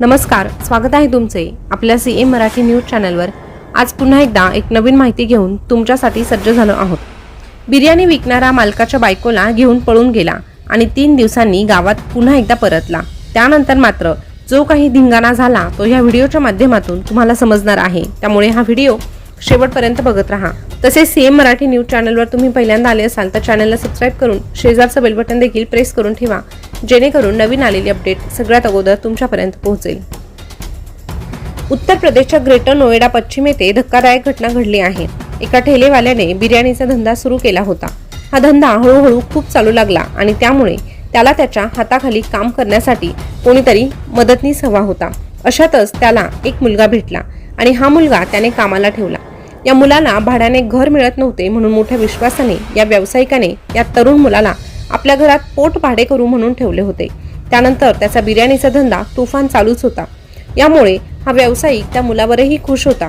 नमस्कार स्वागत आहे तुमचे आपल्या सी एम मराठी न्यूज चॅनलवर. आज पुन्हा एकदा एक नवीन माहिती घेऊन तुमच्यासाठी सज्ज झालो आहोत. बिर्याणी विकणारा मालकाच्या बायकोला घेऊन पळून गेला आणि तीन दिवसांनी गावात पुन्हा एकदा परतला. त्यानंतर मात्र जो काही धिंगाणा झाला तो ह्या व्हिडिओच्या माध्यमातून तुम्हाला समजणार आहे. त्यामुळे हा व्हिडिओ शेवटपर्यंत बघत राहा. तसेच सी एम मराठी न्यूज चॅनलवर तुम्ही पहिल्यांदा आले असाल तर चॅनलला सबस्क्राईब करून शेजारचं बेल बटन देखील प्रेस करून ठेवा. जेणेकरून नवीन आलेली अपडेट सगळ्यात अगोदर तुमच्यापर्यंत पोहोचेल. उत्तर प्रदेशच्या ग्रेटर नोएडा पश्चिम येथे धक्कादायक घटना घडली आहे. एका ठेलेवाल्याने बिर्याणीचा धंदा सुरू केला होता. हा धंदा हळूहळू खूप चालू लागला आणि त्यामुळे त्याला त्याच्या हाताखाली काम करण्यासाठी कोणीतरी मदतनीस हवा होता. अशातच त्याला एक मुलगा भेटला आणि हा मुलगा त्याने कामाला ठेवला. या मुलाला भाड्याने घर मिळत नव्हते म्हणून मोठ्या विश्वासाने या व्यावसायिकाने या तरुण मुलाला आपल्या घरात पोट भाडे करू म्हणून ठेवले होते. त्यानंतर त्याचा बिर्याणीचा धंदा तुफान चालूच होता. यामुळे हा व्यावसायिक त्या मुलावरही खुश होता.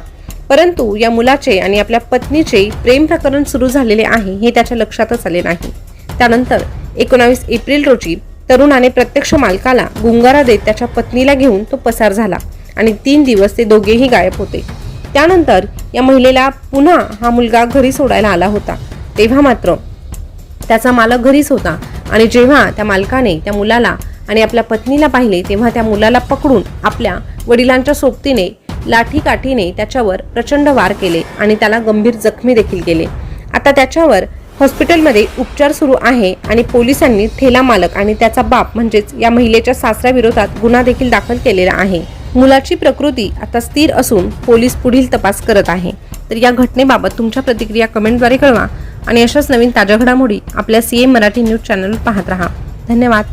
परंतु या मुलाचे आणि आपल्या पत्नीचे प्रेम प्रकरण सुरू झालेले आहे हे त्याच्या लक्षातच आले नाही. त्यानंतर एकोणावीस एप्रिल रोजी तरुणाने प्रत्यक्ष मालकाला गुंगारा देत त्याच्या पत्नीला घेऊन तो पसार झाला आणि तीन दिवस ते दोघेही गायब होते. त्यानंतर या महिलेला पुन्हा हा मुलगा घरी सोडायला आला होता. तेव्हा मात्र त्याचा मालक घरीच होता. आणि जेव्हा त्या मालकाने त्या मुलाला आणि आपल्या पत्नीला पाहिले तेव्हा त्या मुलाला पकडून आपल्या वडिलांच्या सोबतीने लाठी काठीने त्याच्यावर प्रचंड वार केले आणि त्याला गंभीर जखमी देखील केले. आता त्याच्यावर हॉस्पिटलमध्ये उपचार सुरू आहे आणि पोलिसांनी ठेला मालक आणि त्याचा बाप म्हणजेच या महिलेच्या सासऱ्याविरोधात गुन्हा देखील दाखल केलेला आहे. मुलाची प्रकृती आता स्थिर असून पोलीस पुढील तपास करत आहे. तर या घटनेबाबत तुमच्या प्रतिक्रिया कमेंटद्वारे कळवा आणि अशाच नवीन ताज्या घडामोडी आपल्या सी एम मराठी न्यूज चॅनलवर पाहत राहा. धन्यवाद.